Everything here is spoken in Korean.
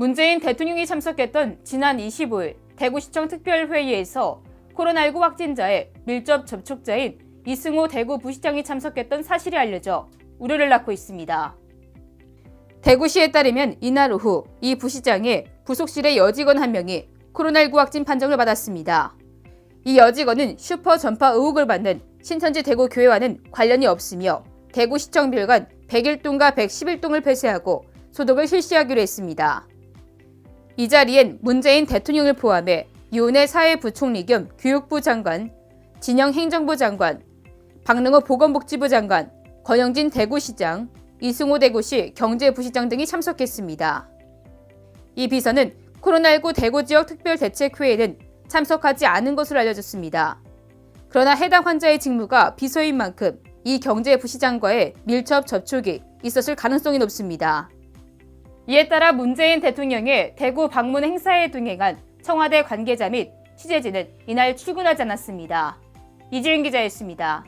문재인 대통령이 참석했던 지난 25일 대구시청 특별회의에서 코로나19 확진자의 밀접 접촉자인 이승호 대구 부시장이 참석했던 사실이 알려져 우려를 낳고 있습니다. 대구시에 따르면 이날 오후 이 부시장의 부속실의 여직원 한 명이 코로나19 확진 판정을 받았습니다. 이 여직원은 슈퍼 전파 의혹을 받는 신천지 대구 교회와는 관련이 없으며 대구시청 별관 101동과 111동을 폐쇄하고 소독을 실시하기로 했습니다. 이 자리엔 문재인 대통령을 포함해 유은혜 사회부총리 겸 교육부 장관, 진영 행정부 장관, 박능호 보건복지부 장관, 권영진 대구시장, 이승호 대구시 경제부시장 등이 참석했습니다. 이 비서는 코로나19 대구 지역 특별대책회의는 참석하지 않은 것으로 알려졌습니다. 그러나 해당 환자의 직무가 비서인 만큼 이 경제부시장과의 밀접 접촉이 있었을 가능성이 높습니다. 이에 따라 문재인 대통령의 대구 방문 행사에 동행한 청와대 관계자 및 취재진은 이날 출근하지 않았습니다. 이지은 기자였습니다.